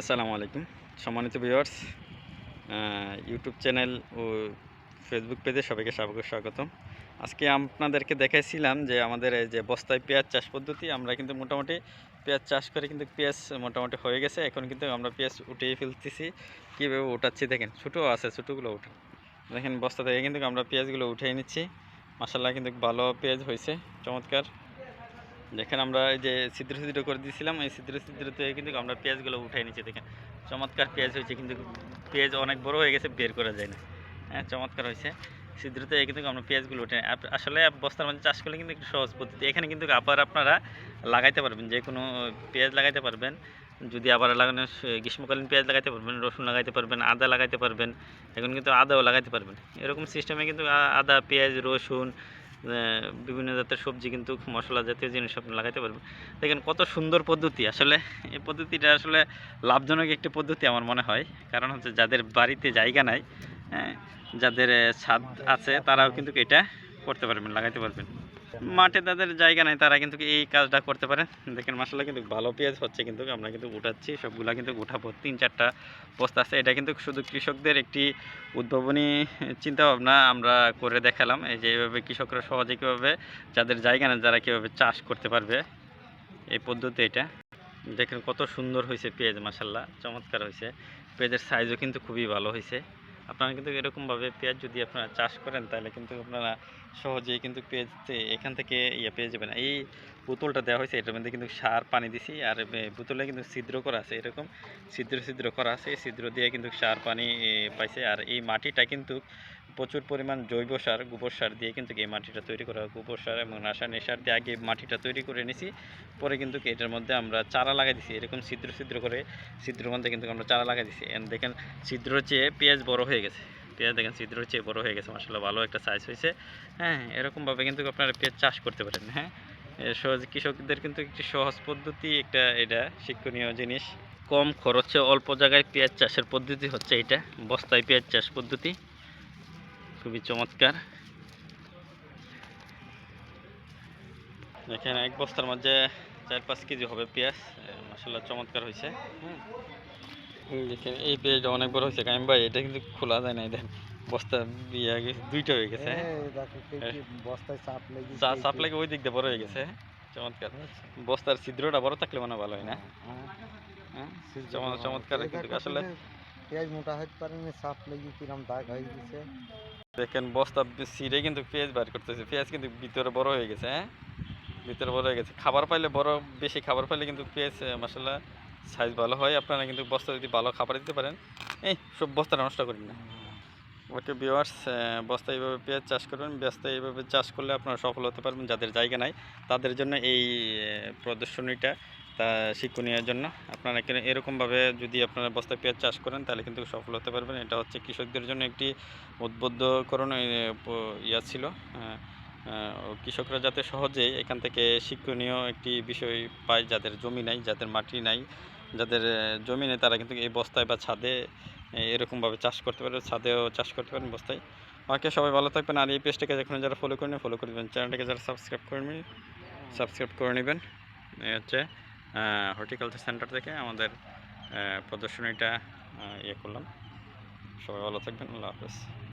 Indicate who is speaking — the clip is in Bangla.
Speaker 1: আসসালামু আলাইকুম। সম্মানিত ভিউয়ার্স ইউটিউব চ্যানেল ও ফেসবুক পেজে সবাইকে স্বাগত স্বাগতম। আজকে আপনাদেরকে দেখাইছিলাম যে আমাদের এই যে বস্তায় পেঁয়াজ চাষ পদ্ধতি, আমরা কিন্তু মোটামুটি পেঁয়াজ চাষ করে কিন্তু পেঁয়াজ মোটামুটি হয়ে গেছে। এখন কিন্তু আমরা পেঁয়াজ উঠিয়ে ফেলতেছি। কীভাবে উঠাচ্ছি দেখেন, ছোটো আছে, ছোটোগুলো উঠে। দেখেন বস্তা থেকে কিন্তু আমরা পেঁয়াজগুলো উঠিয়ে নিচ্ছি। মাসাল্লাহ কিন্তু ভালো পেঁয়াজ হয়েছে, চমৎকার। দেখেন আমরা এই যে ছিদ্র ছিদ্র করে দিয়েছিলাম, এই ছিদ্র থেকে কিন্তু আমরা পেঁয়াজগুলো উঠাই নিচ্ছি দেখেন। চমৎকার পেঁয়াজ হয়েছে, কিন্তু পেঁয়াজ অনেক বড় হয়ে গেছে, বের করা যায় না। হ্যাঁ চমৎকার হয়েছে। ছিদ্র থেকে কিন্তু আমরা পেঁয়াজগুলো উঠে আসলে বস্তার মধ্যে চাষ করলে কিন্তু একটু সহজ পদ্ধতি। এখানে কিন্তু আবার আপনারা লাগাইতে পারবেন, যে কোনো পেঁয়াজ লাগাইতে পারবেন। যদি আবার লাগানো গ্রীষ্মকালীন পেঁয়াজ লাগাইতে পারবেন, রসুন লাগাইতে পারবেন, আদা লাগাইতে পারবেন, এখন কিন্তু আদাও লাগাইতে পারবেন। এরকম সিস্টেমে কিন্তু আদা, পেঁয়াজ, রসুন বিভিন্ন জাতের সবজি কিন্তু মশলা জাতীয় জিনিস আপনি লাগাইতে পারবেন। দেখেন কত সুন্দর পদ্ধতি। আসলে এই পদ্ধতিটা আসলে লাভজনক একটি পদ্ধতি আমার মনে হয়। কারণ হচ্ছে যাদের বাড়িতে জায়গা নাই হ্যাঁ যাদের ছাদ আছে তারাও কিন্তু এটা করতে পারবেন, লাগাইতে পারবেন। মাঠে তাদের জায়গা নাই, তারা কিন্তু এই কাজটা করতে পারেন দেখেন মশলা কিন্তু ভালো পেঁয়াজ হচ্ছে কিন্তু, আমরা কিন্তু উঠাচ্ছি, সবগুলা কিন্তু উঠাবো তিন চারটা বস্তা আছে। এটা কিন্তু শুধু কৃষকদের একটি উদ্ভাবনী চিন্তা ভাবনা আমরা করে দেখালাম। এই যে এইভাবে কৃষকরা সহজে কীভাবে, যাদের জায়গা নেই যারা কীভাবে চাষ করতে পারবে, এই পদ্ধতি এটা। দেখেন, কত সুন্দর হয়েছে পেঁয়াজ মাসাল্লাহ চমৎকার হয়েছে পেঁয়াজের সাইজও কিন্তু খুবই ভালো হয়েছে আপনারা কিন্তু এরকমভাবে পেঁয়াজ যদি আপনারা চাষ করেন, তাহলে কিন্তু আপনারা সহজেই কিন্তু পেঁয়াজতে এখান থেকে ইয়ে পেয়ে যাবেন। এই বোতলটা দেওয়া হয়েছে, এটার মধ্যে কিন্তু সার, পানি দিছি, আর বোতলে কিন্তু ছিদ্র করা আছে, এরকম ছিদ্র ছিদ্র করা আছে ছিদ্র দিয়ে কিন্তু সার, পানি পাইছে, আর এই মাটিটা কিন্তু প্রচুর পরিমাণ জৈব সার, গোবর সার দিয়ে কিন্তু এই মাটিটা তৈরি করা হয়। গোবর সার এবং রাসায়নিক সার দিয়ে আগে মাটিটা তৈরি করে নিছি। পরে কিন্তু এটার মধ্যে আমরা চারা লাগাই দিছি। এরকম ছিদ্র ছিদ্র করে ছিদ্রের মধ্যে কিন্তু আমরা চারা লাগাই দিছি। And দেখেন ছিদ্র চেয়ে পেঁয়াজ বড় হয়ে গেছে। পেঁয়াজ দেখেন ছিদ্র চেয়ে বড় হয়ে গেছে। মাসাল্লাহ ভালো একটা সাইজ হয়েছে। হ্যাঁ এরকমভাবে কিন্তু আপনারা পেঁয়াজ চাষ করতে পারেন। হ্যাঁ সহজ কৃষকদের কিন্তু একটি সহজ পদ্ধতি একটা এটা শিক্ষণীয় জিনিস। কম খরচে অল্প জায়গায় পেঁয়াজ চাষের পদ্ধতি হচ্ছে এটা। বস্তায় পেঁয়াজ চাষ পদ্ধতি। খুবই চমৎকার। দেখেন এক বস্তার মধ্যে চার পাঁচ কেজি হবে পেঁয়াজ। মাসাল্লাহ চমৎকার হয়েছে এই দেখেন এই পেঁয়াজটা অনেক বড় হয়েছে কাইম ভাই এটা কিন্তু খোলা যায় না দেখেন। বস্তা বিয়ে দুইটা হয়ে গেছে। হ্যাঁ
Speaker 2: বস্তায় চাপ লেগে
Speaker 1: চা চাপ লাগে ওই দিক দিয়ে বড় হয়ে গেছে হ্যাঁ? চমৎকার। বস্তার ছিদ্রটা বড় থাকলে মানে ভালো হয় না। হ্যাঁ চমৎকার। কিন্তু আসলে
Speaker 2: পেঁয়াজ মোটা হতে পারে না চাপ লেগে কিরম দাগ হয়ে গেছে।
Speaker 1: দেখেন, বস্তা সিরে কিন্তু পেঁয়াজ বার করতেছে। পেঁয়াজ কিন্তু ভিতরে বড় হয়ে গেছে হ্যাঁ? ভিতরে বড় হয়ে গেছে। খাবার পাইলে বড়, বেশি খাবার পাইলে কিন্তু পেঁয়াজ মশলা সাইজ ভালো হয়। আপনারা কিন্তু বস্তা যদি ভালো খাবার দিতে পারেন, এই, সব বস্তা নষ্ট করেন না। ওকে ভিওয়ার্স বস্তা এইভাবে পেঁয়াজ চাষ করবেন, বস্তা এইভাবে চাষ করলে আপনারা সফল হতে পারবেন যাদের জায়গা নাই। তাদের জন্য এই প্রদর্শনীটা, তা শিক্ষণীয় জন্য। আপনারা এখানে এরকমভাবে যদি আপনারা বস্তায় পেঁয়াজ চাষ করেন, তাহলে কিন্তু সফল হতে পারবেন। এটা হচ্ছে কৃষকদের জন্য একটি উদ্বুদ্ধকরণ ইয়া ছিল। কৃষকরা যাতে সহজেই এখান থেকে শিক্ষণীয় একটি বিষয় পায়, যাদের জমি নাই, যাদের মাটি নাই, যাদের জমি নেই, তারা কিন্তু এই বস্তায় বা ছাদে এরকমভাবে চাষ করতে পারেন, ছাদেও চাষ করতে পারেন বস্তায়। ওকে সবাই ভালো থাকবেন, আর এই পেজটাকে এখন যারা ফলো করেন ফলো করে দেবেন। চ্যানেলটাকে যারা সাবস্ক্রাইব করে নেবেন সাবস্ক্রাইব করে নেবেন। এই হচ্ছে হর্টিকালচার সেন্টার থেকে আমাদের প্রদর্শনীটা ইয়ে করলাম। সবাই ভালো থাকবেন, আল্লাহ হাফেজ।